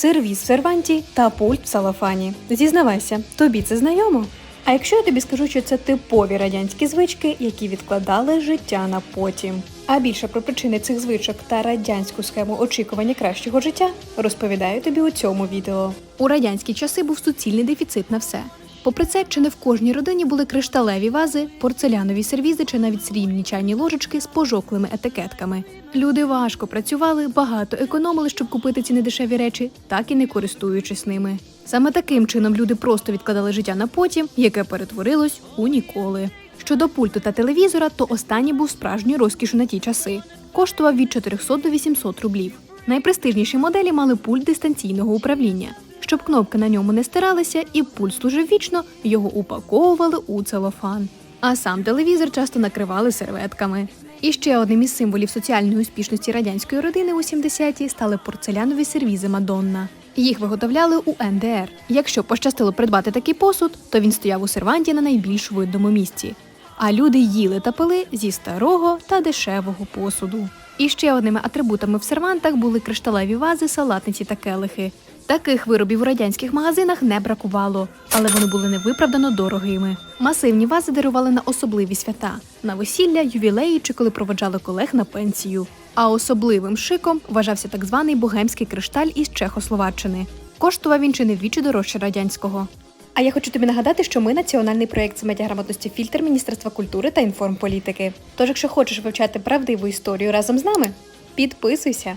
сервіз в серванті та пульт в салафані. Зізнавайся, тобі це знайомо? А якщо я тобі скажу, що це типові радянські звички, які відкладали життя на потім. А більше про причини цих звичок та радянську схему очікування кращого життя розповідаю тобі у цьому відео. У радянські часи був суцільний дефіцит на все. Попри це, чи не в кожній родині були кришталеві вази, порцелянові сервізи чи навіть срібні чайні ложечки з пожоклими етикетками. Люди важко працювали, багато економили, щоб купити ці недешеві речі, так і не користуючись ними. Саме таким чином люди просто відкладали життя на потім, яке перетворилось у ніколи. Щодо пульту та телевізора, то останній був справжньою розкішу на ті часи. Коштував від 400 до 800 рублів. Найпрестижніші моделі мали пульт дистанційного управління. Щоб кнопки на ньому не стиралися і пульт служив вічно, його упаковували у целофан. А сам телевізор часто накривали серветками. І ще одним із символів соціальної успішності радянської родини у 70-ті стали порцелянові сервізи Мадонна. Їх виготовляли у НДР. Якщо пощастило придбати такий посуд, то він стояв у серванті на найбільш видному місці. А люди їли та пили зі старого та дешевого посуду. І ще одними атрибутами в сервантах були кришталеві вази, салатниці та келихи. Таких виробів у радянських магазинах не бракувало, але вони були невиправдано дорогими. Масивні вази дарували на особливі свята на весілля, ювілеї чи коли проводжали колег на пенсію. А особливим шиком вважався так званий богемський кришталь із Чехословаччини. Коштував він чи не вдвічі дорожче радянського. А я хочу тобі нагадати, що ми національний проєкт з медіаграмотності фільтр Міністерства культури та інформполітики. Тож, якщо хочеш вивчати правдиву історію разом з нами, підписуйся.